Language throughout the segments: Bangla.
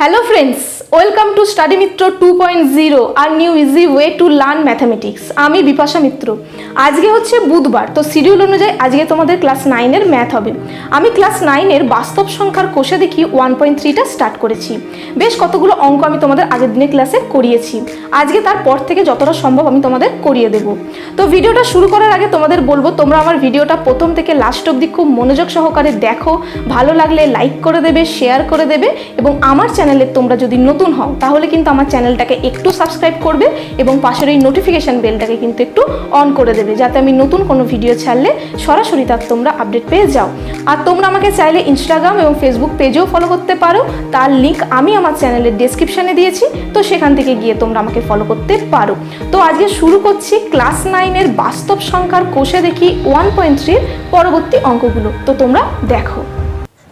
Hello friends welcome to study Mitra two point zero, R new easy way to learn mathematics. আমি বিপাশা মিত্র। আজকে হচ্ছে বুধবার, তো শিডিউল অনুযায়ী আজকে তোমাদের ক্লাস নাইনের ম্যাথ হবে। আমি ক্লাস নাইনের বাস্তব সংখ্যার কোষে দেখি ওয়ান পয়েন্ট থ্রিটা স্টার্ট করেছি। বেশ কতগুলো অঙ্ক আমি তোমাদের আগের দিনের ক্লাসে করিয়েছি। আজকে তারপর থেকে যতটা সম্ভব আমি তোমাদের করিয়ে দেব। তো ভিডিওটা শুরু করার আগে তোমাদের বলব, তোমরা আমার ভিডিওটা প্রথম থেকে লাস্ট অবধি খুব মনোযোগ সহকারে দেখো। ভালো লাগলে লাইক করে দেবে শেয়ার করে দেবে, এবং আমার চ্যানেলে তোমরা যদি নতুন হও, তাহলে কিন্তু আমার চ্যানেলটাকে একটু সাবস্ক্রাইব করবে এবং পাশের এই নোটিফিকেশান বেলটাকে কিন্তু একটু অন করে দেবে, যাতে আমি নতুন কোনো ভিডিও ছাড়লে সরাসরি তার তোমরা আপডেট পেয়ে যাও। আর তোমরা আমাকে চাইলে ইনস্টাগ্রাম এবং ফেসবুক পেজেও ফলো করতে পারো, তার লিঙ্ক আমি আমার চ্যানেলের ডেসক্রিপশানে দিয়েছি, তো সেখান থেকে গিয়ে তোমরা আমাকে ফলো করতে পারো। তো আজকে শুরু করছি ক্লাস নাইনের বাস্তব সংখ্যার কোষে দেখি ওয়ান পয়েন্ট থ্রির পরবর্তী অঙ্কগুলো, তো তোমরা দেখো।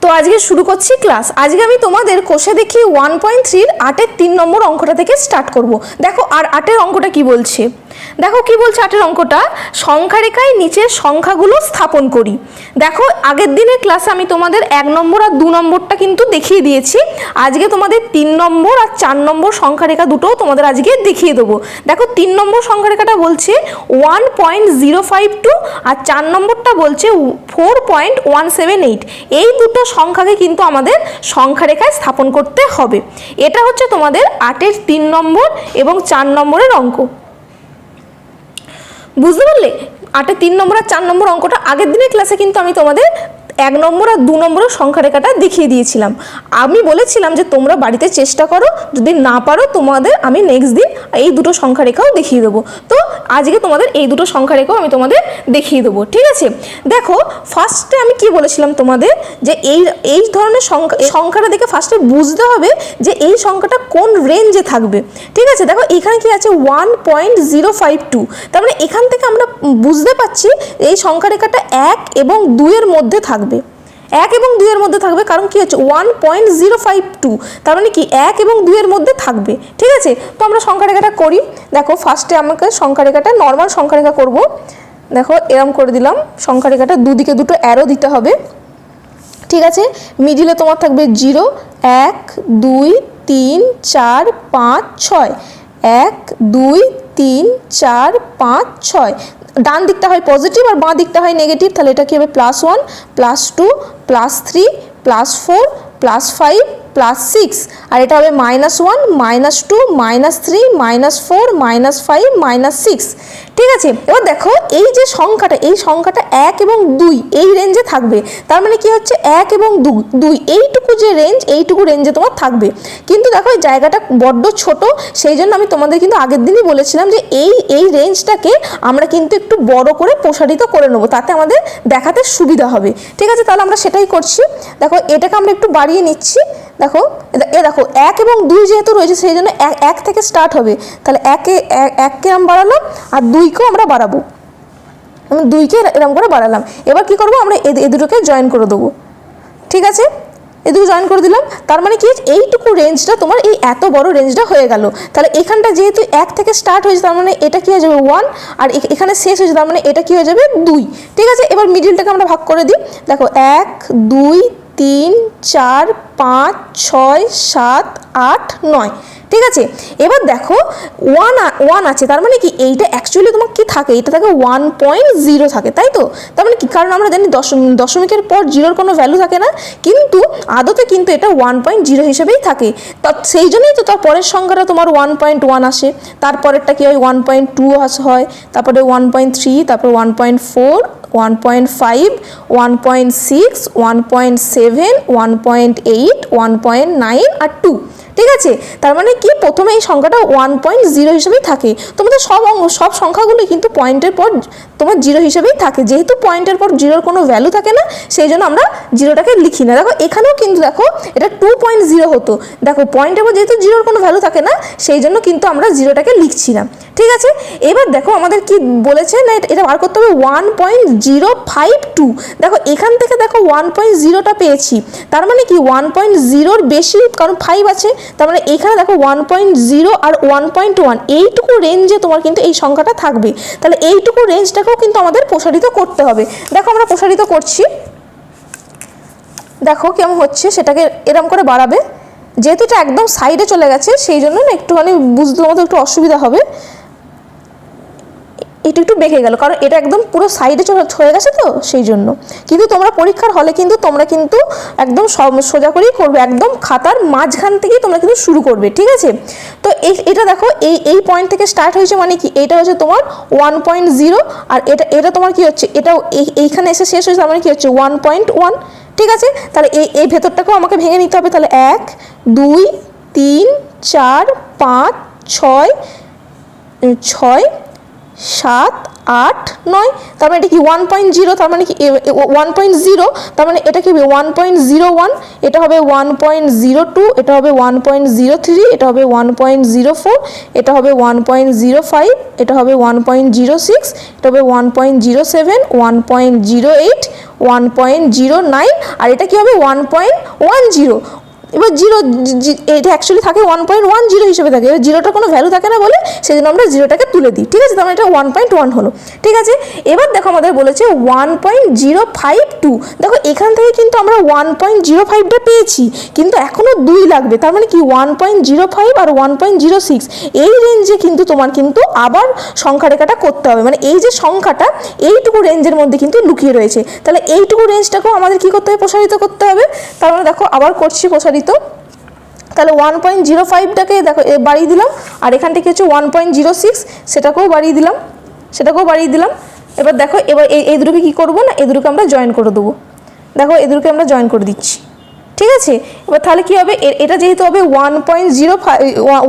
তো আজকে শুরু করছি ক্লাস। আজকে আমি তোমাদের কোষে দেখি ওয়ান পয়েন্ট থ্রির আটের তিন নম্বর অঙ্কটা থেকে স্টার্ট করব। দেখো, আর আটের অঙ্কটা কি বলছে? দেখো, কি বলছে আটের অঙ্কটা? সংখ্যারেখায় নিচের সংখ্যাগুলো স্থাপন করি। দেখো, আগের দিনের ক্লাসে আমি তোমাদের এক নম্বর আর দু নম্বরটা কিন্তু দেখিয়ে দিয়েছি। আজকে তোমাদের তিন নম্বর আর চার নম্বর সংখ্যারেখা দুটোও তোমাদের আজকে দেখিয়ে দেবো। দেখো, তিন নম্বর সংখ্যারেখাটা বলছে one point zero five two আর চার নম্বরটা বলছে four point one seven eight এই দুটো সংখ্যাকে কিন্তু আমাদের সংখ্যা রেখায় স্থাপন করতে হবে। এটা হচ্ছে তোমাদের আটের তিন নম্বর এবং চার নম্বরের অঙ্ক। বুঝতে পারলে? আটের তিন নম্বর আর চার নম্বর অঙ্কটা আগের দিনের ক্লাসে কিন্তু আমি তোমাদের এক নম্বর আর দু নম্বরের সংখ্যা রেখাটা দেখিয়ে দিয়েছিলাম। আমি বলেছিলাম যে তোমরা বাড়িতে চেষ্টা করো, যদি না পারো তোমাদের আমি নেক্সট দিন এই দুটো সংখ্যা রেখাও দেখিয়ে দেবো। তো আজকে তোমাদের এই দুটো সংখ্যা রেখাও আমি তোমাদের দেখিয়ে দেবো, ঠিক আছে? দেখো ফার্স্টে আমি কি বলেছিলাম তোমাদের? যে এই এই ধরনের সংখ্যা সংখ্যাটা দেখে ফার্স্টে বুঝতে হবে যে এই সংখ্যাটা কোন রেঞ্জে থাকবে, ঠিক আছে? দেখো, এখানে কি আছে? One point zero five two তার মানে এখান থেকে আমরা বুঝতে পারছি এই সংখ্যা রেখাটা এক এবং দুইয়ের মধ্যে থাকবে। এক এবং দুইয়ের মধ্যে থাকবে, কারণ কি হচ্ছে? One point zero five two তার মানে কি এক এবং দুইয়ের মধ্যে থাকবে। ঠিক আছে? তো আমরা সংখ্যা রেখাটা করি। দেখো ফার্স্টে আমাকে সংখ্যা রেখাটা নর্মাল সংখ্যা রেখা করব। দেখো, এরম করে দিলাম। সংখ্যা রেখাটা দুদিকে দুটো অ্যারো দিতে হবে। ঠিক আছে? মিডিলে তোমার থাকবে জিরো এক, দুই, তিন, চার, পাঁচ, ছয়। এক, দুই, তিন, চার, পাঁচ, ছয়। ডান দিকটা হয় পজিটিভ আর বাঁ দিকটা হয় নেগেটিভ তাহলে এটা কী হবে? Plus one plus two plus three plus four plus five plus six আর এটা হবে minus one minus two minus three minus four minus five minus six ঠিক আছে? এবার দেখো, এই যে সংখ্যাটা, এই সংখ্যাটা এক এবং দুই, এই রেঞ্জে থাকবে। তার মানে কি হচ্ছে? এক এবং দুই, এইটুকু যে রেঞ্জ এইটুকু রেঞ্জে তোমার থাকবে। কিন্তু দেখো, এই জায়গাটা বড্ড ছোট, সেই জন্য আমি তোমাদের কিন্তু আগের দিনই বলেছিলাম যে এই এই রেঞ্জটাকে আমরা কিন্তু একটু বড় করে প্রসারিত করে নেব, তাতে আমাদের দেখাতে সুবিধা হবে। ঠিক আছে? তাহলে আমরা সেটাই করছি। দেখো, এটাকে আমরা একটু বাড়িয়ে নিচ্ছি। দেখো, এ- দেখো, এক এবং দুই যেহেতু রয়েছে, সেই জন্য এক থেকে স্টার্ট হবে। তাহলে একে এক- এককে আমরা বাড়ালাম, আর দুইকেও আমরা বাড়াবো। দুইকে এরা- এরম করে বাড়ালাম। এবার কি করব? আমরা এ দুটোকে জয়েন করে দেবো। ঠিক আছে? এ দুটো জয়েন করে দিলাম। তার মানে কি? এইটুকু রেঞ্জটা তোমার এই এত বড় রেঞ্জটা হয়ে গেল। তাহলে এখানটা যেহেতু এক থেকে স্টার্ট হয়েছে, তার মানে এটা কি হয়ে যাবে? ওয়ান আর এখানে শেষ হয়েছে, তার মানে এটা কি হয়ে যাবে? দুই। ঠিক আছে? এবার মিডিলটাকে আমরা ভাগ করে দিই। দেখো, এক, দুই তিন, চার, পাঁচ, ছয়, সাত, আট, নয়। ঠিক আছে? এবার দেখো ওয়ান ওয়ান আছে। তার মানে কি? এইটা অ্যাকচুয়ালি তোমার কি থাকে? এটা থাকে ওয়ান পয়েন্ট জিরো থাকে, তাই তো? তার মানে কি? কারণ আমরা জানি দশম, দশমিকের পর জিরোর কোনো ভ্যালু থাকে না। কিন্তু আদতে কিন্তু এটা ওয়ান পয়েন্ট জিরো হিসেবেই থাকে। তা সেই জন্যই তো তার পরের সংখ্যাটা তোমার ওয়ান পয়েন্ট ওয়ান আসে। তারপরেরটা কি হয়? ওয়ান পয়েন্ট টু হয় তারপরে ওয়ান পয়েন্ট থ্রি তারপরে one point four one point five one point six one point seven one point eight one point nine আর টু ঠিক আছে? তার মানে কি? প্রথমে এই সংখ্যাটা ওয়ান পয়েন্ট জিরো হিসেবেই থাকে। তোমাদের সব সব সংখ্যাগুলি কিন্তু পয়েন্টের পর তোমার জিরো হিসেবেই থাকে। যেহেতু পয়েন্টের পর জিরোর কোনো ভ্যালু থাকে না, সেই জন্য আমরা জিরোটাকে লিখি না। দেখো, এখানেও কিন্তু দেখো, এটা টু পয়েন্ট জিরো হতো। দেখো, পয়েন্টের পর যেহেতু জিরোর কোনো ভ্যালু থাকে না, সেই জন্য কিন্তু আমরা জিরোটাকে লিখছি না। ঠিক আছে? এবার দেখো, আমাদের কি বলেছে না, এটা- বার করতে হবে one point zero five two দেখো, এখান থেকে দেখো ওয়ান পয়েন্ট জিরোটা পেয়েছি। তার মানে কি? ওয়ান পয়েন্ট জিরোর বেশি, কারণ ফাইভ আছে। তার মানে এখানে দেখো ওয়ান পয়েন্ট জিরো আর ওয়ান পয়েন্ট ওয়ান এইটুকু রেঞ্জে তোমার কিন্তু এই সংখ্যাটা থাকবে। তাহলে এইটুকু রেঞ্জটাকেও কিন্তু আমাদের প্রসারিত করতে হবে। দেখো আমরা প্রসারিত করছি। দেখো কেমন হচ্ছে, সেটাকে এরম করে বাড়াবে। যেহেতু এটা একদম সাইডে চলে গেছে, সেই জন্য না একটুখানি বুঝতে আমাদের একটু অসুবিধা হবে। এটা একটু বেঁকে গেল, কারণ এটা একদম পুরো সাইডে হয়ে গেছে তো সেই জন্য। কিন্তু তোমরা পরীক্ষার হলে কিন্তু তোমরা কিন্তু একদম সোজা করেই করবে, একদম খাতার মাঝখান থেকেই তোমরা কিন্তু শুরু করবে, ঠিক আছে? তো এই, এটা দেখো, এই এই পয়েন্ট থেকে স্টার্ট হয়েছে মানে কি? এটা হচ্ছে তোমার ওয়ান পয়েন্ট জিরো আর এটা এটা তোমার কি হচ্ছে? এটাও এই- এইখানে এসে শেষ হয়েছে মানে কি হচ্ছে? ওয়ান পয়েন্ট ওয়ান ঠিক আছে? তাহলে এই এই ভেতরটাকেও আমাকে ভেঙে নিতে হবে, তাহলে এক, দুই, তিন, চার, পাঁচ, ছয় ছয় সাত আট নয় তার মানে এটা কি ওয়ান পয়েন্ট জিরো তার মানে কি ওয়ান পয়েন্ট জিরো তার মানে এটা কি হবে ওয়ান পয়েন্ট জিরো ওয়ান এটা হবে ওয়ান পয়েন্ট জিরো টু এটা হবে ওয়ান পয়েন্ট জিরো থ্রি এটা হবে ওয়ান পয়েন্ট জিরো ফোর এটা হবে ওয়ান পয়েন্ট জিরো ফাইভ এটা হবে ওয়ান পয়েন্ট জিরো সিক্স এটা হবে one point zero seven one point zero eight one point zero nine আর এটা কি হবে ওয়ান পয়েন্ট ওয়ান জিরো এবার জিরো এটা অ্যাকচুয়ালি থাকে ওয়ান পয়েন্ট ওয়ান জিরো হিসেবে থাকে। এবার জিরোটা কোনো ভ্যালু থাকে না বলে সেই জন্য আমরা জিরোটাকে তুলে দিই। ঠিক আছে? তার এটা ওয়ান পয়েন্ট ওয়ান হলো। ঠিক আছে? এবার দেখো আমাদের বলেছে one point zero five two দেখো, এখান থেকে কিন্তু আমরা ওয়ান পয়েন্ট জিরো ফাইভটা পেয়েছি, কিন্তু এখনও দুই লাগবে। তার মানে কি? ওয়ান পয়েন্ট জিরো ফাইভ আর ওয়ান পয়েন্ট জিরো সিক্স এই রেঞ্জে কিন্তু তোমার কিন্তু আবার সংখ্যা রেখাটা করতে হবে। মানে এই যে সংখ্যাটা, এইটুকু রেঞ্জের মধ্যে কিন্তু লুকিয়ে রয়েছে। তাহলে এইটুকু রেঞ্জটাকেও আমাদের কি করতে হবে? প্রসারিত করতে হবে। তার মানে দেখো, আবার করছি প্রসারিত। তাহলে ওয়ান পয়েন্ট জিরো ফাইভটাকে দেখো বাড়িয়ে দিলাম, আর এখান থেকে হচ্ছে ওয়ান পয়েন্ট জিরো সিক্স সেটাকেও বাড়িয়ে দিলাম, সেটাকেও বাড়িয়ে দিলাম। এবার দেখো, এবার এই এই দুটোকে কী করব না এই দুটোকে আমরা জয়েন করে দেবো। দেখো এই দুটোকে আমরা জয়েন করে দিচ্ছি। ঠিক আছে? এবার তাহলে কী হবে? এটা যেহেতু হবে one point zero five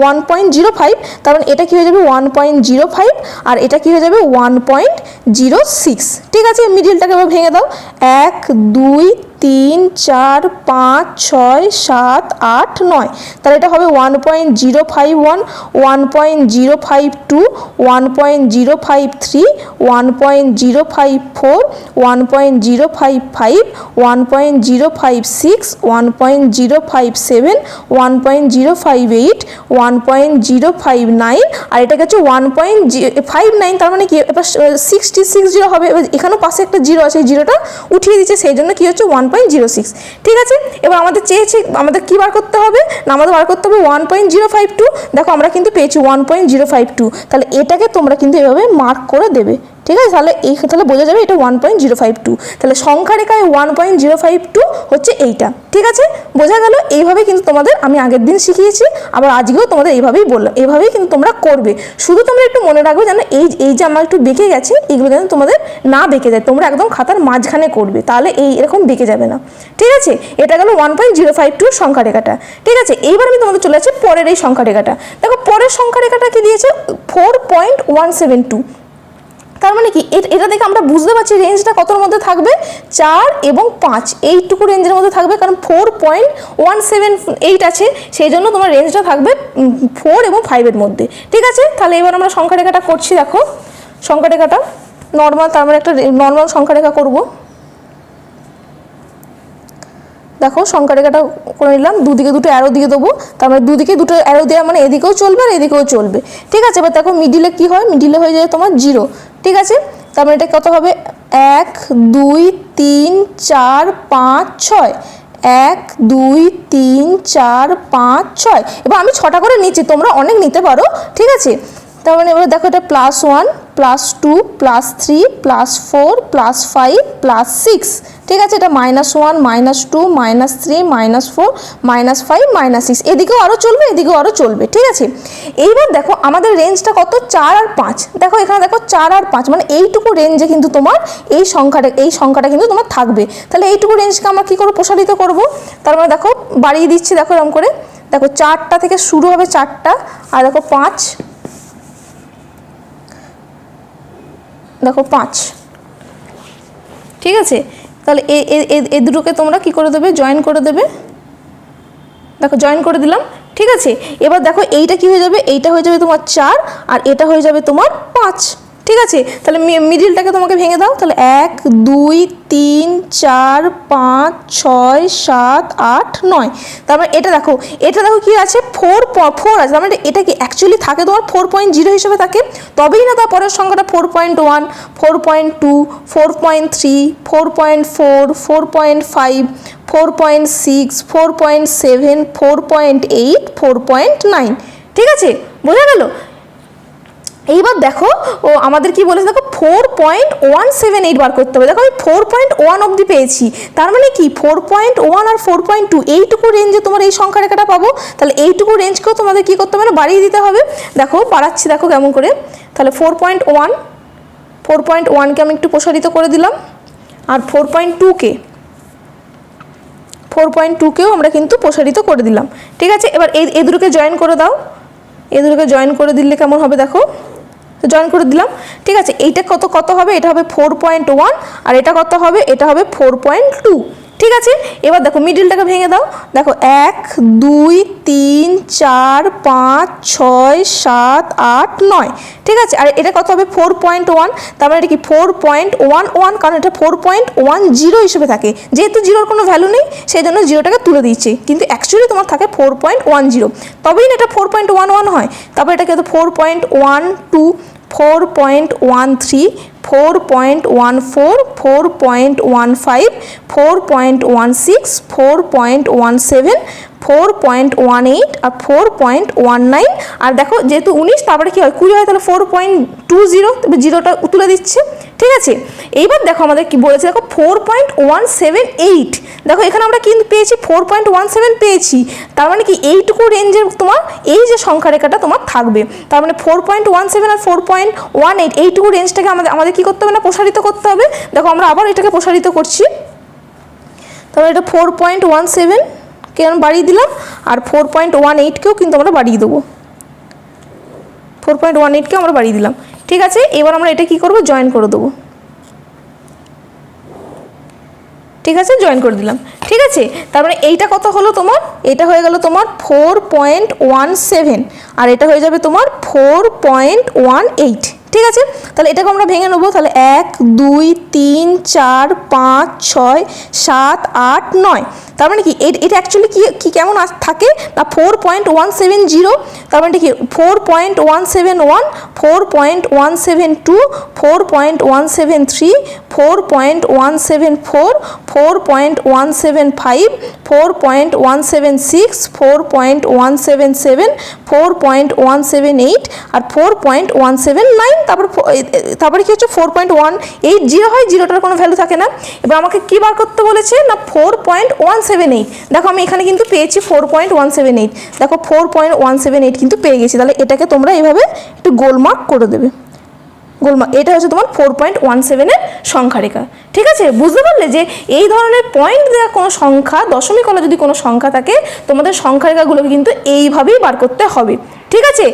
one point zero five তার মানে এটা কী হয়ে যাবে ওয়ান পয়েন্ট জিরো ফাইভ আর এটা কী হয়ে যাবে ওয়ান পয়েন্ট জিরো সিক্স ঠিক আছে? মিডিলটাকে এবার ভেঙে দাও। এক, দুই তিন চার পাঁচ ছয় সাত আট নয় তাহলে এটা হবে one point zero five one one point zero five two one point zero five three one point zero five four one point zero five five one point zero five six one point zero five seven one point zero five eight one point zero five nine আর এটাকে হচ্ছে ওয়ান পয়েন্ট ফাইভ নাইন তার মানে কি এবার সিক্সটি সিক্স জিরো হবে এখানেও পাশে একটা জিরো আছে জিরোটা উঠিয়ে দিচ্ছে সেই জন্য কি হচ্ছে ওয়ান পয়েন্ট জিরো সিক্স ঠিক আছে? এবার আমাদের চেয়েছে আমাদের কী বার করতে হবে? না, আমাদের বার করতে হবে one point zero five two দেখো, আমরা কিন্তু পেয়েছি one point zero five two তাহলে এটাকে তোমরা কিন্তু এভাবে মার্ক করে দেবে। ঠিক আছে? তাহলে এই তাহলে বোঝা যাবে এটা one point zero five two তাহলে সংখ্যা রেখায় one point zero five two হচ্ছে এইটা। ঠিক আছে? বোঝা গেল? এইভাবে কিন্তু তোমাদের আমি আগের দিন শিখিয়েছি, আবার আজকেও তোমাদের এইভাবেই বললাম এইভাবেই কিন্তু তোমরা করবে। শুধু তোমরা একটু মনে রাখবে যেন এই এই যে আমার একটু বেঁকে গেছে, এগুলো যেন তোমাদের না বেঁকে যায়। তোমরা একদম খাতার মাঝখানে করবে, তাহলে এই এরকম বেঁকে যাবে না। ঠিক আছে? এটা গেল one point zero five two সংখ্যা রেখাটা ঠিক আছে? এইবার আমি তোমাদের চলে যাচ্ছি পরের এই সংখ্যা রেখাটা দেখো, পরের সংখ্যা রেখাটা কি দিয়েছে? Four point one seven two তার মানে কি? এটা দেখে আমরা বুঝতে পারছি রেঞ্জটা কতর মধ্যে থাকবে? চার এবং পাঁচ। এইটুকু রেঞ্জের মধ্যে থাকবে, কারণ four point one seven eight আছে, সেই জন্য তোমার রেঞ্জটা থাকবে ফোর এবং ফাইভের মধ্যে। ঠিক আছে? তাহলে এবার আমরা সংখ্যা রেখাটা করছি, দেখো। সংখ্যা রেখাটা নর্মাল তার মানে একটা নর্মাল সংখ্যা রেখা করব। দেখো সংখ্যা রেখাটা করে নিলাম, দুদিকে দুটো অ্যারো দিয়ে দেবো। তার মানে দুদিকে দুটো অ্যারো দেওয়া মানে এদিকেও চলবে আর এদিকেও চলবে। ঠিক আছে? এবার দেখো মিডিলে কি হয়? মিডিলে হয়ে যায় তোমার জিরো ঠিক আছে? তার মানে এটা কত হবে? এক, দুই, তিন, চার, পাঁচ, ছয়। এক, দুই, তিন, চার, পাঁচ, ছয়। এবার আমি ছটা করে নিচ্ছি, তোমরা অনেক নিতে পারো, ঠিক আছে? তার মানে এবার দেখো এটা plus one plus two plus three plus four plus five plus six ঠিক আছে, এটা minus one minus two minus three minus four minus five minus six এদিকেও আরও চলবে, এদিকেও আরও চলবে, ঠিক আছে? এইবার দেখো, আমাদের রেঞ্জটা কত? চার আর পাঁচ। দেখো, এখানে দেখো চার আর পাঁচ মানে এইটুকু রেঞ্জে কিন্তু তোমার এই সংখ্যাটা এই সংখ্যাটা কিন্তু তোমার থাকবে। তাহলে এইটুকু রেঞ্জকে আমরা কী করে প্রসারিত করব। তার মানে দেখো, বাড়িয়ে দিচ্ছি, দেখো এরকম করে। দেখো, চারটা থেকে শুরু হবে চারটা, আর দেখো পাঁচ দেখো পাঁচ। ঠিক আছে? তাহলে এ, এ- দুটোকে তোমরা কি করে দেবে? জয়েন করে দেবে। দেখো জয়েন করে দিলাম। ঠিক আছে? এবার দেখো, এইটা কি হয়ে যাবে? এইটা হয়ে যাবে তোমার চার, আর এটা হয়ে যাবে তোমার পাঁচ। ঠিক আছে তাহলে মিডিলটাকে তোমাকে ভেঙে দাও তাহলে এক দুই তিন চার পাঁচ ছয় সাত আট নয় তারপর এটা দেখো এটা দেখো কি আছে ফোর ফোর আছে তার মানে এটা কি অ্যাকচুয়ালি থাকে তোমার ফোর পয়েন্ট জিরো হিসেবে থাকে তবেই না তার পরের সংখ্যাটা four point one four point two four point three four point four four point five four point six four point seven four point eight four point nine ঠিক আছে বোঝা গেল এইবার দেখো, ও আমাদের কি বলেছে? দেখো four point one seven eight বার করতে হবে। দেখো, আমি ফোর পয়েন্ট ওয়ান অবধি পেয়েছি। তার মানে কি? ফোর পয়েন্ট ওয়ান আর ফোর পয়েন্ট টু এইটুকু রেঞ্জে তোমার এই সংখ্যা রেখাটা পাবো। তাহলে এইটুকু রেঞ্জকেও তোমাদের কি করতে হবে না? বাড়িয়ে দিতে হবে। দেখো বাড়াচ্ছি দেখো কেমন করে। তাহলে four point one four point ওয়ানকে আমি একটু প্রসারিত করে দিলাম। আর ফোর পয়েন্ট টুকে ফোর পয়েন্ট টুকেও আমরা কিন্তু প্রসারিত করে দিলাম। ঠিক আছে? এবার এই এই দুটোকে জয়েন করে দাও। এই দুটোকে জয়েন করে দিলে কেমন হবে দেখো? জয়েন করে দিলাম। ঠিক আছে, এইটা কত কত হবে? এটা হবে ফোর পয়েন্ট ওয়ান আর এটা কত হবে? এটা হবে ফোর পয়েন্ট টু ঠিক আছে? এবার দেখো মিডিলটাকে ভেঙে দাও। দেখো এক, দুই, তিন, চার, পাঁচ, ছয়, সাত, আট, নয়। ঠিক আছে? আর এটা কত হবে? ফোর পয়েন্ট ওয়ান তার মানে এটা কি? ফোর পয়েন্ট ওয়ান ওয়ান কারণ এটা ফোর পয়েন্ট ওয়ান জিরো হিসেবে থাকে। যেহেতু জিরোর কোনো ভ্যালু নেই, সেই জন্য জিরোটাকে তুলে দিচ্ছে কিন্তু অ্যাকচুয়ালি তোমার থাকে ফোর পয়েন্ট ওয়ান জিরো তবেই না এটা ফোর পয়েন্ট ওয়ান ওয়ান হয়। তারপর এটাকে four point one two four point one three four point one four four point one five four point one six four point one seven four point one eight আর ফোর পয়েন্ট ওয়ান নাইন আর দেখো যেহেতু উনিশ, তারপরে কী হয়? কুড়ি হয়, তাহলে ফোর পয়েন্ট টু জিরো জিরোটা তুলে দিচ্ছে। ঠিক আছে? এইবার দেখো আমাদের কি বলেছে? দেখো four point one seven eight দেখো এখানে আমরা কিন্তু পেয়েছি ফোর পয়েন্ট ওয়ান সেভেন পেয়েছি। তার মানে কি? এইটুকু রেঞ্জের তোমার, এই যে সংখ্যা রেখাটা তোমার থাকবে। তার মানে ফোর পয়েন্ট ওয়ান সেভেন আর ফোর পয়েন্ট ওয়ান এইট এইটুকু রেঞ্জটাকে আমাদের আমাদের কী করতে হবে না? প্রসারিত করতে হবে। দেখো আমরা আবার এটাকে প্রসারিত করছি। তাহলে এটা ফোর পয়েন্ট ওয়ান সেভেন কে আমি বাড়িয়ে দিলাম, আর ফোর পয়েন্ট ওয়ান এইটকেও কিন্তু আমরা বাড়িয়ে দেবো। ফোর পয়েন্ট ওয়ান এইটকে আমরা বাড়িয়ে দিলাম। ঠিক আছে, এবার আমরা এটা কি করব? জয়েন করে দেবো। ঠিক আছে জয়েন করে দিলাম। ঠিক আছে, তার মানে এইটা কত হলো তোমার? এটা হয়ে গেল তোমার ফোর পয়েন্ট ওয়ান সেভেন আর এটা হয়ে যাবে তোমার ফোর পয়েন্ট ওয়ান এইট ঠিক আছে তাহলে এটাকে আমরা ভেঙে নেব তাহলে এক দুই তিন চার পাঁচ ছয় সাত আট নয় তার মানে কি এটা অ্যাকচুয়ালি কি কি কেমন থাকে না four point one seven zero তার মানে কি four point one seven one four point one seven two four point one seven three four point one seven four four point one seven five four point one seven six four point one seven seven four point one seven eight আর four point one seven nine তারপর তারপরে কি হচ্ছে? Four point one eight zero হয় জিরোটার কোনো ভ্যালু থাকে না। এবার আমাকে কী বার করতে বলেছে? না four point one seven eight দেখো, আমি এখানে কিন্তু পেয়েছি four point one seven eight দেখো four point one seven eight কিন্তু পেয়ে গেছি। তাহলে এটাকে তোমরা এইভাবে একটু গোলমার্ক করে দেবে। গোলমার্ক এটা হচ্ছে তোমার ফোর পয়েন্ট ওয়ান সেভেনের সংখ্যা রেখা ঠিক আছে? বুঝতে পারলে যে এই ধরনের পয়েন্ট দেওয়া কোনো সংখ্যা, দশমিক হলে যদি কোনো সংখ্যা থাকে, তোমাদের সংখ্যা রেখাগুলোকে কিন্তু এইভাবেই বার করতে হবে। ঠিক আছে?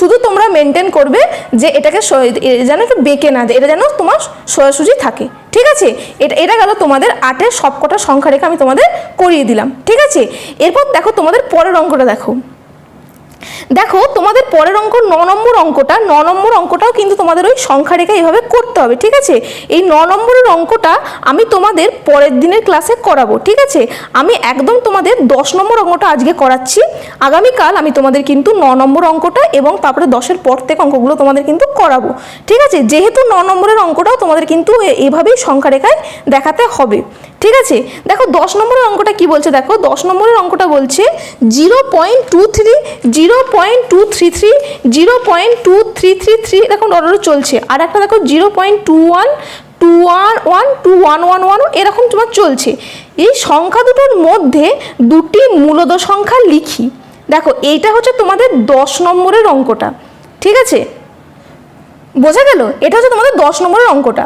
শুধু তোমরা মেনটেন করবে যে এটাকে যেন একটু বেঁকে না দেয় এটা যেন তোমার সোজাসুজি থাকে। ঠিক আছে? এটা এটা গেল তোমাদের আটের সবকটা সংখ্যা রেখা আমি তোমাদের করিয়ে দিলাম। ঠিক আছে? এরপর দেখো তোমাদের পরের অঙ্কটা দেখো। দেখো, তোমাদের পরের অঙ্ক ন নম্বর অঙ্কটা, ন নম্বর অঙ্কটাও কিন্তু তোমাদের ওই সংখ্যা রেখা এইভাবে করতে হবে, ঠিক আছে? এই ন নম্বরের অঙ্কটা আমি তোমাদের পরের দিনের ক্লাসে করাবো, ঠিক আছে? আমি একদম তোমাদের দশ নম্বর অঙ্কটা আজকে করাচ্ছি। আগামীকাল আমি তোমাদের কিন্তু ন নম্বর অঙ্কটা এবং তারপরে দশের পর থেকে অঙ্কগুলো তোমাদের কিন্তু করাবো, ঠিক আছে? যেহেতু ন নম্বরের অঙ্কটাও তোমাদের কিন্তু এভাবেই সংখ্যা রেখায় দেখাতে হবে, ঠিক আছে? দেখো, দশ নম্বরের অঙ্কটা কি বলছে? দেখো, দশ নম্বরের অঙ্কটা বলছে zero point two three, zero point two three three zero point two three three three দেখো অর্ডার চলছে। আর একটা দেখো zero point two one two one one two one one one এরকম তোমার চলছে। এই সংখ্যা দুটোর মধ্যে দুটি মূলদ সংখ্যা লিখি। দেখো, এইটা হচ্ছে তোমাদের দশ নম্বরের অঙ্কটা। ঠিক আছে? বোঝা গেল? এটা হচ্ছে তোমাদের দশ নম্বরের অঙ্কটা।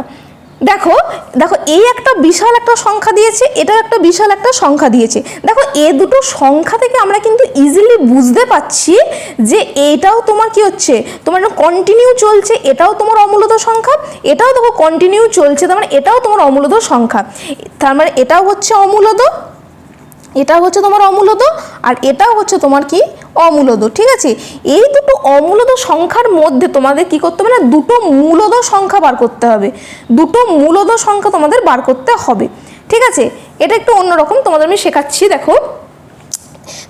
দেখো দেখো, এই একটা বিশাল একটা সংখ্যা দিয়েছে এটা একটা বিশাল একটা সংখ্যা দিয়েছে। দেখো, এ দুটো সংখ্যা থেকে আমরা কিন্তু ইজিলি বুঝতে পাচ্ছি যে এটাও তোমার কি হচ্ছে? তোমার কন্টিনিউ চলছে, এটাও তোমার অমূলত সংখ্যা, এটাও দেখো কন্টিনিউ চলছে, তার মানে এটাও তোমার অমূলত সংখ্যা। তার মানে এটাও হচ্ছে অমূলত এটা হচ্ছে তোমার অমূলদ, আর এটাও হচ্ছে তোমার কি? অমূলদ, ঠিক আছে? এই দুটো অমূলদ সংখ্যার মধ্যে তোমাদের কি করতে হবে না? দুটো মূলদ সংখ্যা বার করতে হবে। দুটো মূলদ সংখ্যা তোমাদের বার করতে হবে। ঠিক আছে? এটা একটু অন্যরকম তোমাদের আমি শেখাচ্ছি, দেখো।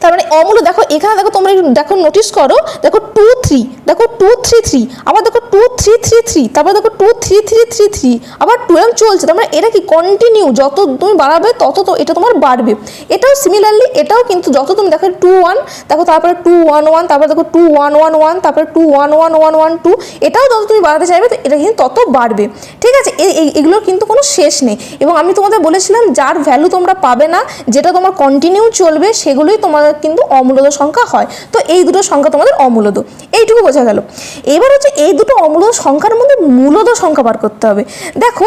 তার মানে অমূল্য, দেখো, এখানে দেখো তোমরা দেখো নোটিস করো, দেখো টু থ্রি দেখো টু থ্রি থ্রি আবার দেখো টু থ্রি থ্রি থ্রি তারপর দেখো two three three three three আবার টুয়েলভ চলছে, তার মানে এটা কি কন্টিনিউ যত তুমি বাড়াবে, তত তো এটা তোমার বাড়বে। এটাও সিমিলারলি এটাও কিন্তু যত তুমি দেখো টু ওয়ান দেখো তারপরে টু ওয়ান ওয়ান তারপরে দেখো টু ওয়ান ওয়ান ওয়ান তারপরে two one one one one two এটাও যত তুমি বাড়াতে চাইবে এটা কিন্তু তত বাড়বে। ঠিক আছে? এগুলোর কিন্তু কোনো শেষ নেই। এবং আমি তোমাদের বলেছিলাম, যার ভ্যালু তোমরা পাবে না, যেটা তোমার কন্টিনিউ চলবে, সেগুলোই তোমাদের কিন্তু অমূলদ সংখ্যা হয়। তো এই দুটো সংখ্যা তোমাদের অমূলদ। এইটুকু বোঝা গেল। এবার হচ্ছে এই দুটো অমূলদ সংখ্যার মধ্যে মূলদ সংখ্যা বার করতে হবে। দেখো,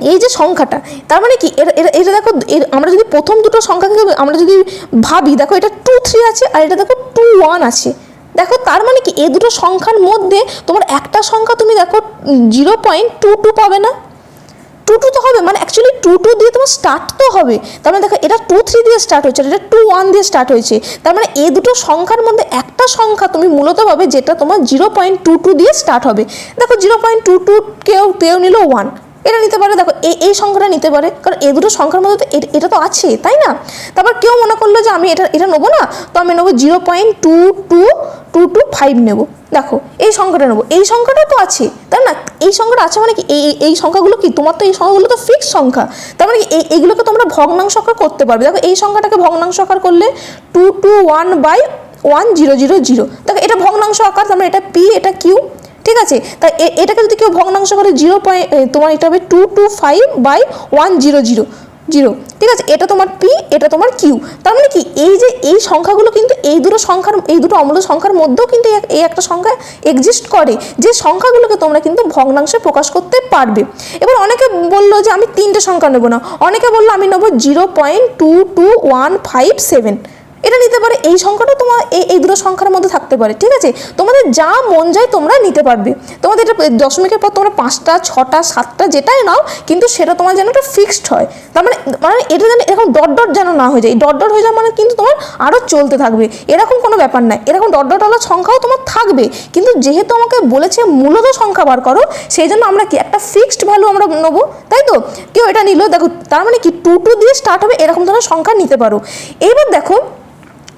এই যে সংখ্যাটা, তার মানে কি? এটা এটা- দেখো আমরা যদি প্রথম দুটো সংখ্যাকে আমরা যদি ভাবি, দেখো এটা টু থ্রি আছে আর এটা দেখো টু ওয়ান আছে। দেখো, তার মানে কি? এই দুটো সংখ্যার মধ্যে তোমার একটা সংখ্যা তুমি দেখো জিরো পয়েন্ট টু টু পাবে না। টু টু তো হবে মানে অ্যাকচুয়ালি টু টু দিয়ে তোমার স্টার্ট তো হবে। তার মানে দেখো, এটা টু থ্রি দিয়ে স্টার্ট হয়েছে, এটা টু ওয়ান দিয়ে স্টার্ট হয়েছে। তার মানে এই দুটো সংখ্যার মধ্যে একটা সংখ্যা তুমি মূলত পাবে, যেটা তোমার জিরো পয়েন্ট টু টু দিয়ে স্টার্ট হবে। দেখো জিরো পয়েন্ট টু টু কেউ কেউ নিল ওয়ান এটা নিতে পারে, দেখো এই এই সংখ্যাটা নিতে পারে, কারণ এই দুটো সংখ্যার মধ্যে তো এ- এটা তো আছে, তাই না? তারপর কেউ মনে করল যে আমি এটা এটা নেব না, তো আমি নেব zero point two two two two five নেব। দেখো, এই সংখ্যাটা নেব, এই সংখ্যাটা তো আছে, তাই না? এই সংখ্যাটা আছে মানে কি, এই, এই- এই সংখ্যাগুলো কি, তোমার তো এই সংখ্যাগুলো তো ফিক্সড সংখ্যা, তার মানে কি এই এইগুলোকে তোমরা ভগ্নাংশ আকার করতে পারবে। দেখো, এই সংখ্যাটাকে ভগ্নাংশ আকার করলে two two one by one zero zero zero দেখো, এটা ভগ্নাংশ আকার, তার মানে এটা পি এটা কিউ ঠিক আছে? তাই এ- এটাকে যদি কেউ ভগ্নাংশ করে জিরো পয়েন্ট তোমার এটা হবে two two five by one zero zero zero ঠিক আছে? এটা তোমার পি এটা তোমার কিউ তার মানে কি? এই যে এই সংখ্যাগুলো কিন্তু এই দুটো সংখ্যার, এই দুটো অমূল্য সংখ্যার মধ্যেও কিন্তু এই একটা সংখ্যা এক্সিস্ট করে, যে সংখ্যাগুলোকে তোমরা কিন্তু ভগ্নাংশে প্রকাশ করতে পারবে। এবার অনেকে বলল যে আমি তিনটে সংখ্যা নেব না। অনেকে বলল আমি নেব zero point two two one five seven এটা নিতে পারে, এই সংখ্যাটা তোমার, এই এই দুটো সংখ্যার মধ্যে থাকতে পারে, ঠিক আছে? তোমাদের যা মন যায় তোমরা নিতে পারবে। তোমাদের এটা দশমিকের পর তোমরা পাঁচটা, ছটা, সাতটা যেটাই নাও, কিন্তু সেটা তোমার যেন একটা ফিক্সড হয়। তার মানে মানে এটা যেন এরকম ডট ডট যেন না হয়ে যায়। এই ডট ডট হয়ে যাওয়া মানে কিন্তু তোমার আরও চলতে থাকবে। এরকম কোনো ব্যাপার নাই। এরকম ডট ডট ওয়ালা সংখ্যাও তোমার থাকবে। কিন্তু যেহেতু আমাকে বলেছে মূলত সংখ্যা বার করো, সেই জন্য আমরা কি একটা ফিক্সড ভ্যালু আমরা নেব, তাই তো? কেউ এটা নিল, দেখো, তার মানে কি টু টু দিয়ে স্টার্ট হবে, এরকম ধরনের সংখ্যা নিতে পারো। এইবার দেখো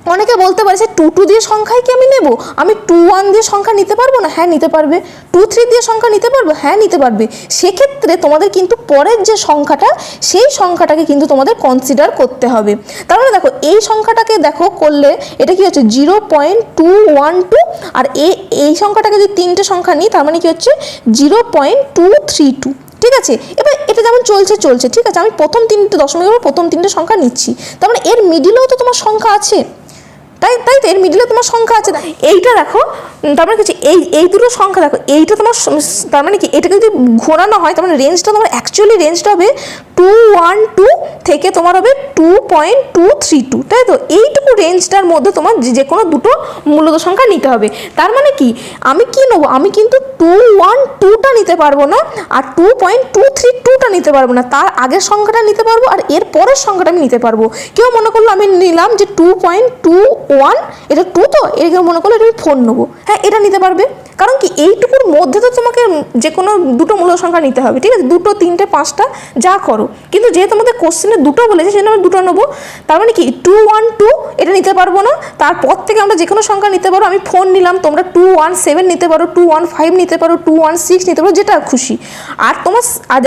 অনেকে বলতে পারে যে টু টু দিয়ে সংখ্যায় কি আমি নেব? আমি টু ওয়ান দিয়ে সংখ্যা নিতে পারব না? হ্যাঁ নিতে পারবে। টু থ্রি দিয়ে সংখ্যা নিতে পারব? হ্যাঁ নিতে পারবে। সেক্ষেত্রে তোমাদের কিন্তু পরের যে সংখ্যাটা, সেই সংখ্যাটাকে কিন্তু তোমাদের কনসিডার করতে হবে। তার মানে দেখো, এই সংখ্যাটাকে দেখো করলে এটা কি হচ্ছে? Zero point two one two আর এই সংখ্যাটাকে যদি তিনটে সংখ্যা নিই, তার মানে কি হচ্ছে? Zero point two three two ঠিক আছে? এবার এটা যেমন চলছে চলছে, ঠিক আছে? আমি প্রথম তিনটে দশমিক পর প্রথম তিনটে সংখ্যা নিচ্ছি। তার মানে এর মিডিলেও তো তোমার সংখ্যা আছে। তাই তাই তো এর মিডিলে তোমার সংখ্যা আছে। এইটা দেখো তারপরে তার কিছু এই এই দুটো সংখ্যা দেখো, এইটা তোমার তার মানে কি, এটাকে যদি ঘোরানো হয়, তার মানে রেঞ্জটা তোমার অ্যাকচুয়ালি রেঞ্জটা হবে টু ওয়ান টু থেকে তোমার হবে two point two three two তাই তো? এইটুকু রেঞ্জটার মধ্যে তোমার যে- কোনো দুটো মূলত সংখ্যা নিতে হবে। তার মানে কি, আমি কি নেব? আমি কিন্তু টু ওয়ান টুটা নিতে পারব না আর টু পয়েন্ট টু থ্রি টুটা নিতে পারব না। তার আগের সংখ্যাটা নিতে পারব আর এর পরের সংখ্যাটা আমি নিতে পারব। কেউ মনে করল আমি নিলাম যে টু পয়েন্ট টু ওয়ান এটা টু তো? এটা কেউ মনে করল এটা আমি ফোন নেব। হ্যাঁ এটা নিতে পারবে কারণ কি, এইটুকুর মধ্যে তো তোমাকে যে কোনো দুটো মূল সংখ্যা নিতে হবে, ঠিক আছে? দুটো, তিনটে, পাঁচটা, যা করো। কিন্তু যেহেতু আমাদের কোশ্চেনে দুটো বলেছে, সেজন্য আমি দুটো নেব। তার মানে কি টু ওয়ান টু এটা নিতে পারব না। তারপর থেকে আমরা যে কোনো সংখ্যা নিতে পারো। আমি ফোন নিলাম, তোমরা টু ওয়ান সেভেন নিতে পারো টু ওয়ান ফাইভ নিতে পারো টু ওয়ান সিক্স নিতে পারো, যেটা খুশি। আর তোমার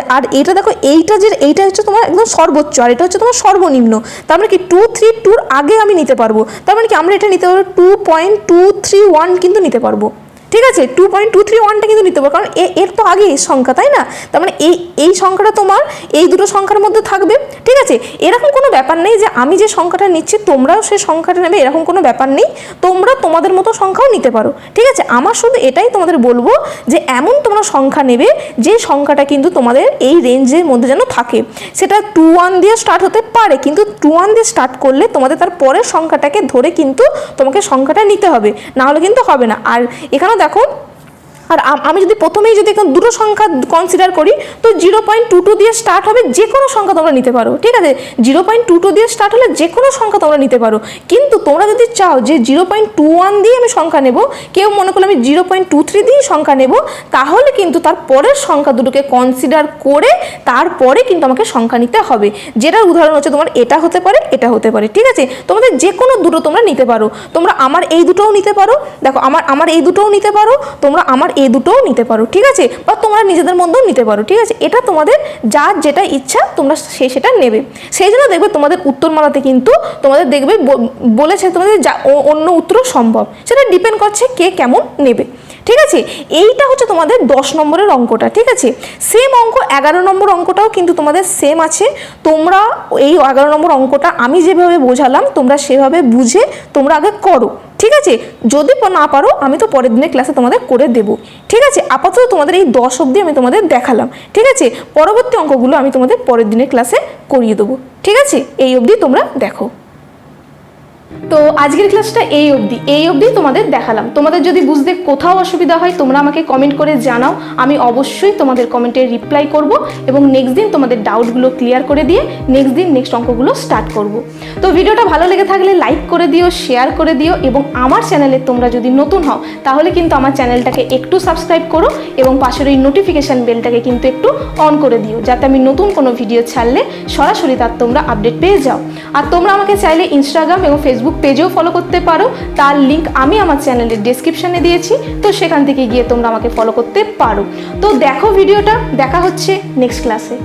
আর- এইটা দেখো, এইটা যে, এইটা হচ্ছে তোমার একদম সর্বোচ্চ, আর এটা হচ্ছে তোমার সর্বনিম্ন। তার মানে কি টু থ্রি টুর আগে আমি নিতে পারব। তার মানে কি, আমরা এটা নিতে পারব two point two three one কিন্তু নিতে পারব। ঠিক আছে টু পয়েন্ট টু থ্রি ওয়ানটা কিন্তু নিতে পারো কারণ এর তো আগে এই সংখ্যা, তাই না? তার মানে এই এই সংখ্যাটা তোমার, এই দুটো সংখ্যার মধ্যে থাকবে, ঠিক আছে? এরকম কোনো ব্যাপার নেই যে আমি যে সংখ্যাটা নিচ্ছি, তোমরাও সেই সংখ্যাটা নেবে, এরকম কোনো ব্যাপার নেই, তোমরা তোমাদের মতো সংখ্যাও নিতে পারো, ঠিক আছে? আমার শুধু এটাই তোমাদের বলব যে এমন তোমরা সংখ্যা নেবে, যে সংখ্যাটা কিন্তু তোমাদের এই রেঞ্জের মধ্যে যেন থাকে। সেটা টু ওয়ান দিয়ে স্টার্ট হতে পারে, কিন্তু টু ওয়ান দিয়ে স্টার্ট করলে তোমাদের তার পরের সংখ্যাটাকে ধরে কিন্তু তোমাকে সংখ্যাটা নিতে হবে না হলে কিন্তু হবে না। আর এখানেও দেখো আর আমি যদি প্রথমেই যদি দুটো সংখ্যা কনসিডার করি, তো জিরো পয়েন্ট টু টু দিয়ে স্টার্ট হবে যে কোনো সংখ্যা তোমরা নিতে পারো, ঠিক আছে? জিরো পয়েন্ট টু টু দিয়ে স্টার্ট হলে যে কোনো সংখ্যা তোমরা নিতে পারো। কিন্তু তোমরা যদি চাও যে জিরো পয়েন্ট টু ওয়ান দিয়ে আমি সংখ্যা নেব, কেউ মনে করল আমি জিরো পয়েন্ট টু থ্রি দিয়ে সংখ্যা নেব, তাহলে কিন্তু তার পরের সংখ্যা দুটোকে কনসিডার করে তারপরে কিন্তু আমাকে সংখ্যা নিতে হবে। যেটার উদাহরণ হচ্ছে তোমার এটা হতে পারে, এটা হতে পারে, ঠিক আছে? তোমাদের যে কোনো দুটো তোমরা নিতে পারো। তোমরা আমার এই দুটোও নিতে পারো। দেখো, আমার আমার এই দুটোও নিতে পারো। তোমরা আমার এই দুটোও নিতে পারো, ঠিক আছে? বা তোমরা নিজেদের মধ্যেও নিতে পারো, ঠিক আছে? এটা তোমাদের যার যেটা ইচ্ছা, তোমরা সে সেটা নেবে। সেই জন্য দেখবে তোমাদের উত্তরমালাতে কিন্তু তোমাদের দেখবে বলেছে তোমাদের যা অন্য উত্তরও সম্ভব। সেটা ডিপেন্ড করছে কে কেমন নেবে। ঠিক আছে? এইটা হচ্ছে তোমাদের দশ নম্বরের অঙ্কটা, ঠিক আছে? সেম অঙ্ক, এগারো নম্বর অঙ্কটাও কিন্তু তোমাদের সেম আছে। তোমরা এই এগারো নম্বর অঙ্কটা আমি যেভাবে বোঝালাম, তোমরা সেভাবে বুঝে তোমরা আগে করো, ঠিক আছে? যদি না পারো, আমি তো পরের দিনের ক্লাসে তোমাদের করে দেব, ঠিক আছে? আপাতত তোমাদের এই দশ অবধি আমি তোমাদের দেখালাম, ঠিক আছে? পরবর্তী অঙ্কগুলো আমি তোমাদের পরের দিনের ক্লাসে করিয়ে দেবো, ঠিক আছে? এই অবধি তোমরা দেখো। তো আজকের ক্লাসটা এই অবধি। এই অবধি তোমাদের দেখালাম। তোমাদের যদি বুঝতে কোথাও অসুবিধা হয়, তোমরা আমাকে কমেন্ট করে জানাও। আমি অবশ্যই তোমাদের কমেন্টে রিপ্লাই করব এবং নেক্সট দিন তোমাদের ডাউটগুলো ক্লিয়ার করে দিয়ে নেক্সট দিন নেক্সট অঙ্কগুলো স্টার্ট করব। তো ভিডিওটা ভালো লেগে থাকলে লাইক করে দিও শেয়ার করে দিও এবং আমার চ্যানেলে তোমরা যদি নতুন হও, তাহলে কিন্তু আমার চ্যানেলটাকে একটু সাবস্ক্রাইব করো এবং পাশের ওই নোটিফিকেশান বেলটাকে কিন্তু একটু অন করে দিও, যাতে আমি নতুন কোনো ভিডিও ছাড়লে সরাসরি তার তোমরা আপডেট পেয়ে যাও। আর তোমরা আমাকে চাইলে ইনস্টাগ্রাম এবং ফেসবুক পেজেও ফলো করতে পারো। তার লিঙ্ক আমি আমার চ্যানেলের ডিসক্রিপশানে দিয়েছি। তো সেখান থেকে গিয়ে তোমরা আমাকে ফলো করতে পারো। তো দেখো ভিডিওটা দেখা হচ্ছে নেক্সট ক্লাসে